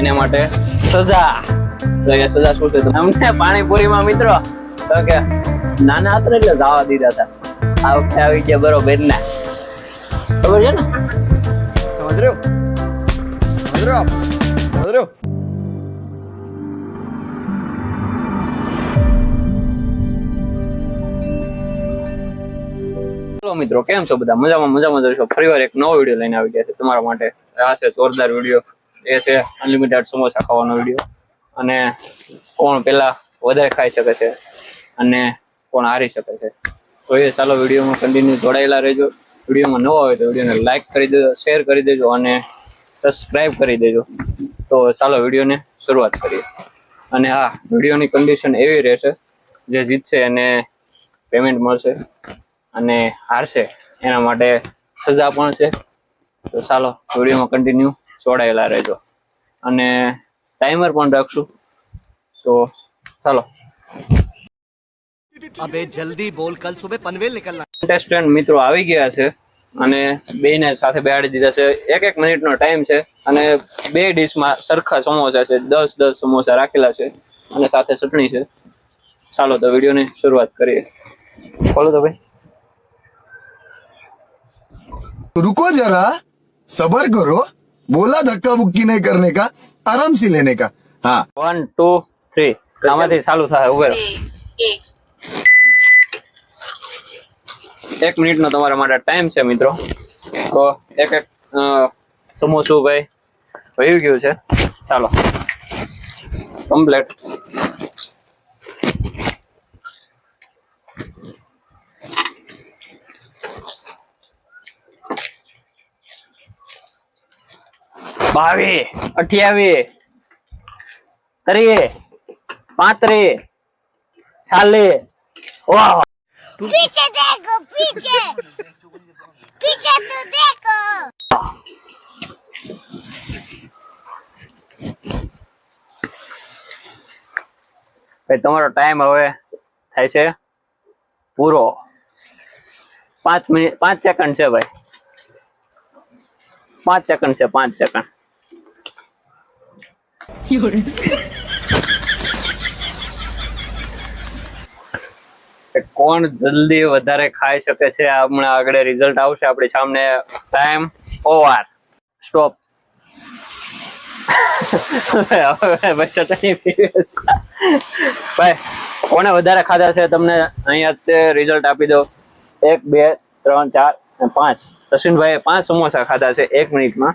એના માટે સજા. સજા શું છે? અમને પાણીપુરીમાં મિત્રો? તો કે નાના હતા એટલે જવા દીધા હતા. આ વખતે આવી ગયા બરોબર ના. ખબર છે ને? સમજ રહ્યો? સમજ રહ્યો સમજ રહ્યો? તો મિત્રો, કેમ છો બધા? મજામાં મજા મજામાં જશો ફરીવાર એક નવો વીડિયો લઈને આવી ગયા છે તમારા માટે. આ છે જોરદાર વીડિયો. એ છે અનલિમિટેડ સમોસા ખાવાનો વીડિયો. અને કોણ પેલા વધારે ખાઈ શકે છે અને કોણ હારી શકે છે. તો એ ચાલો વિડીયોમાં કન્ટિન્યુ જોડાયેલા રહેજો. વિડીયોમાં નવો હોય તો વિડીયોને લાઇક કરી દેજો શેર કરી દેજો અને સબસ્ક્રાઇબ કરી દેજો. તો ચાલો વિડીયોને શરૂઆત કરીએ. અને હા, વિડીયોની કન્ડિશન એવી રહેશે. જે જીતશે એને પેમેન્ટ મળશે. અને હારશે એના માટે સજા પણ છે. તો ચાલો વિડીયોમાં કન્ટિન્યુ જોડાયેલા રહેજો. અને ટાઈમર પણ રાખશું. તો ચાલો. અબે જલ્દી બોલ કલ સુબે પનવેલ નીકળના. કન્ટેસ્ટન્ટ મિત્રો આવી ગયા છે અને બેને સાથે બેહાડી દીધા છે. એક એક મિનિટનો ટાઈમ છે અને બે ડીશમાં સરખા સમોસા છે. દસ દસ સમોસા રાખેલા છે અને સાથે ચટણી છે. ચાલો તો વિડીયોની શરૂઆત કરીએ. બોલો તો ભાઈ. रुको जरा सबर करो बोला धक्का बुक्की नहीं करने का आराम से लेने का हाँ વન ટુ થ્રી આમાંથી ચાલુ થાય ઉભેરો એક મિનિટનો તમારા માટે ટાઈમ છે મિત્રો તો એક એક અ, સમોસું ભાઈ વહી ગયું છે ચાલો કમ્પ્લેટ બાવી અઠ્યાવીસ ત્રીસ પાંત્રી ચાલીસ વાહ પીછે દેખો પીછે. પીછે તો દેખો. ભાઈ તમારો ટાઈમ હવે થાય છે પૂરો. પાંચ મિનિટ પાંચ સેકન્ડ છે ભાઈ. પાંચ સેકન્ડ છે પાંચ સેકન્ડ કે કોણ જલ્દી વધારે ખાઈ શકે છે? હમણાં આગળ રિઝલ્ટ આવશે આપણી સામે ટાઈમ ઓવર સ્ટોપ. ભાઈ કોને વધારે ખાધા છે? તમને અહીંયા તે રિઝલ્ટ આપી દો એક, બે, ત્રણ, ચાર પાંચ. સચિનભાઈએ પાંચ સમોસા ખાધા છે એક મિનિટમાં.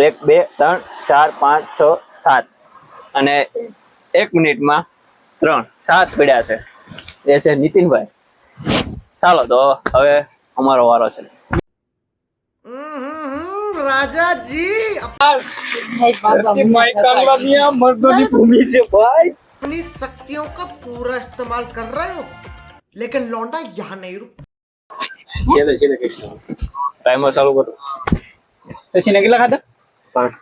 એક બે ત્રણ ચાર પાંચ છ સાત અને એક મિનિટમાં ત્રણ સાત પડ્યા છે એ છે નીતિનભાઈ ચાલો તો હવે અમારો વારો છે राजा जी अपनी शक्तियों का पूरा इस्तेमाल कर रहे हो लेकिन लौंडा यहाँ नहीं रुक સીધે સીધે કીધું ટાઈમર ચાલુ કરો પછી કેટલા ખાધા પાંચ.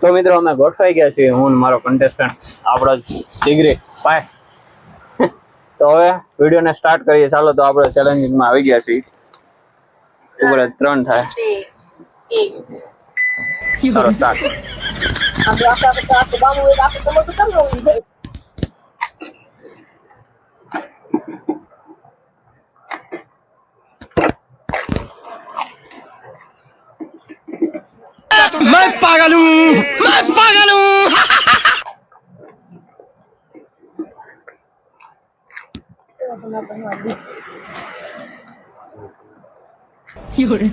તો મિત્રો અમે ગોઠવાઈ ગયા છીએ. હું મારો કન્ટેસ્ટન્ટ આપણો ડિગ્રી. પાય તો હવે વિડીયોને સ્ટાર્ટ કરીએ. ચાલો તો આપણે ચેલેન્જિંગમાં આવી ગયા છીએ. ઉપર ત્રણ થાય. ચાલો સ્ટાર્ટ পাগালু পাগালু You're...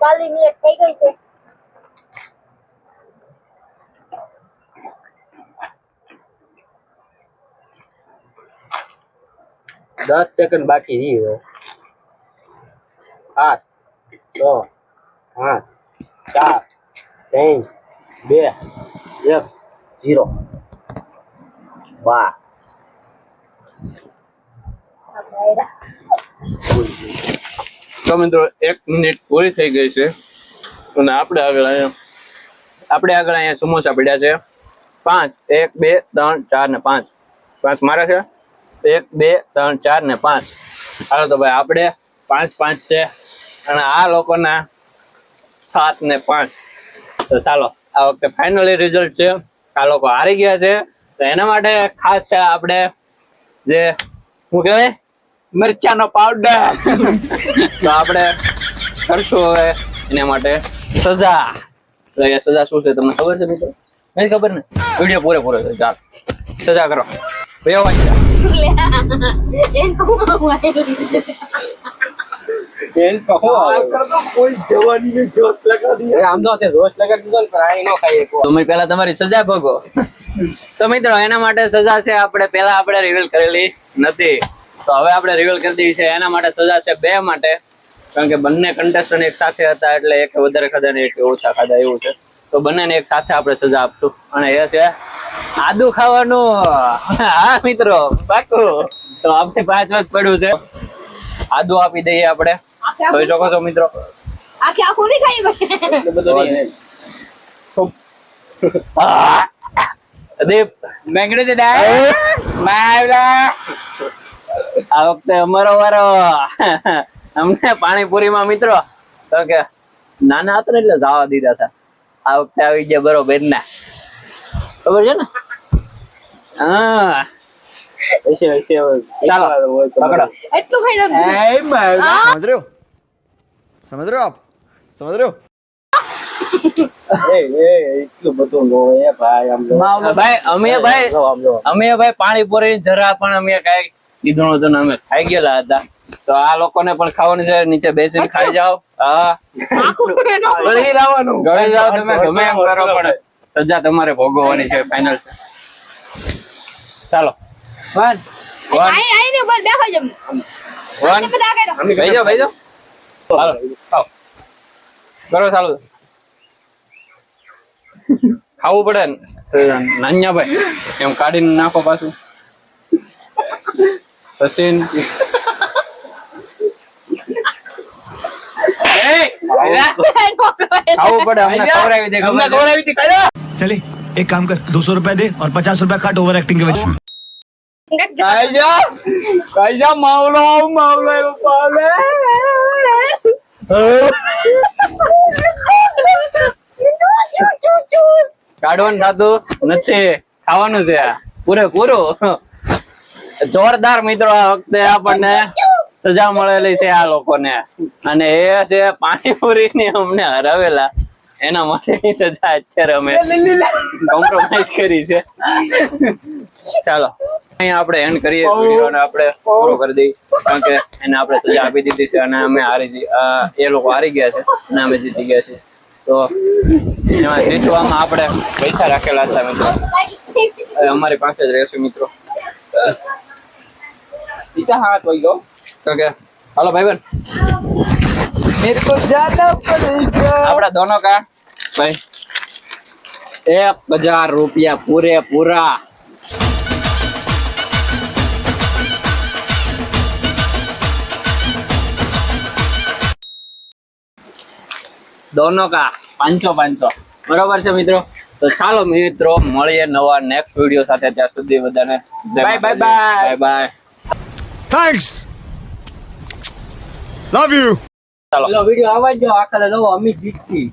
Dale, mira, pega y. દસ સેકન્ડ બાકી રહી આઠ, છ પાંચ ચાર, ત્રણ, બે, એક ઝીરો બસ. તો મિત્રો, એક મિનિટ પૂરી થઈ ગઈ છે. અને આપણે આગળ અહીંયા, આપણે આગળ અહીંયા સમોસા પડ્યા છે. પાંચ, એક, બે, ત્રણ, ચાર ને પાંચ. પાંચ મારા છે? એક, બે, ત્રણ, ચાર ને પાંચ. હાલો તો ભાઈ, આપણે પાંચ પાંચ છે અને આ લોકોના સાત ને પાંચ. તો ચાલો, આ વખતે ફાઇનલી રિઝલ્ટ છે. આ લોકો હારી ગયા છે. તો એના માટે ખાસ છે આપણે જે, શું કહેવાય? મરચાનો પાવડર તો આપણે કરશું હવે એના માટે સજા. તો એ સજા શું છે તમને ખબર છે મિત્રો? નહીં ખબર ને? વીડિયો પૂરેપૂરો છે, ચાલ. સજા કરો. ભાઈ તમારી સજા ભોગો. તો મિત્રો, એના માટે સજા છે, આપણે પેલા આપણે રિવીલ કરેલી નથી. તો હવે આપણે રિવીલ કરી દીધી છે, એના માટે સજા છે બે માટે. કારણ કે બંને કન્ટેસ્ટન્ટ એક સાથે હતા, એટલે એક વધારે ખાધા ને એક ઓછા ખાધા, એવું છે. તો બંનેને એક સાથે આપણે સજા આપશું. અને એ છે આદુ ખાવાનું. હા મિત્રો પાકું તો આપણે પાંચ વર્ષ પડ્યું છે. આદુ આપી દઈએ આપણે. જોઈ શકો છો મિત્રો. આખી આખું નહીં ખાઈ દીપ. મેંગડી દે માવલા આ વખતે અમારો વારો. અમને પાણીપુરીમાં મિત્રો. તો કે નાના હતા ને એટલે જવા દીધા હતા. આ વખતે આવી ગયા બરોબર ના. ખબર છે ને? હા. સમજ અમે ભાઈ પાણી પોરી જરા પણ અમે કઈ લીધું નતું અમે ખાઈ ગયેલા હતા. તો આ લોકોને પણ ખાવાનું છે નીચે બેસીને ખાઈ જાઓ. હા. ગળી લાવવાનું ગળી જાઓ તમે ગમે એમ કરો પણ સજા તમારે ભોગવવાની છે ફાઇનલ છે. ચાલો. વન. વન. આઈ આઈ બોલ બેહો જમ વન. ભાઈ જાઓ ભાઈ જાઓ. હાલો ખાઓ. કરો ચાલો. ખાવું પડે નાન્યા ભાઈ એમ કાઢીને નાખો પાછું. સચિન ખાવું પડે અમને ખવડાવી દે અમને ખવડાવી દે चले एक काम कर दो सौ रुपया दे और पचास रुपया काट ओवर एक्टिंग के वजह ખાઈ જા ખાઈ જા માવલો માવલો એવો પાલે કાઢવાનું થતું નથી ખાવાનું છે પૂરે પૂરું જોરદાર મિત્રો આ વખતે આપણને સજા મળેલી છે આ લોકોને. અને એ છે પાણીપુરી ની અમને હરાવેલા એના માટેની સજા અત્યારે અમે કોમ્પ્રોમાઇઝ કરી છે. ચાલો અહીંયા આપણે એન્ડ કરીએ અને આપણે પૂરો કરી દઈએ. કારણ કે એને આપણે સજા આપી દીધી છે અને અમે હારી એ લોકો હારી ગયા છે અને અમે જીતી ગયા છે તો એમાં જીતવામાં આપણે પૈસા રાખેલા હતા મિત્રો. અમારી પાસે જ રહેશે મિત્રો. હાથ વહી ગયો. Oke. Halo, Bayu. Mirpus jana pedega. Apa dono ka? Bay. Eh, bajar rupiah pure pura. Dono ka, panco panco. Berobat sama Mitro. Salo Mitro, mulai ya nawa next video saatnya jatuh di bye bye bye bye. Thanks. Love you ચાલો. Video આવવા જો આખા નવો અમિત જીતથી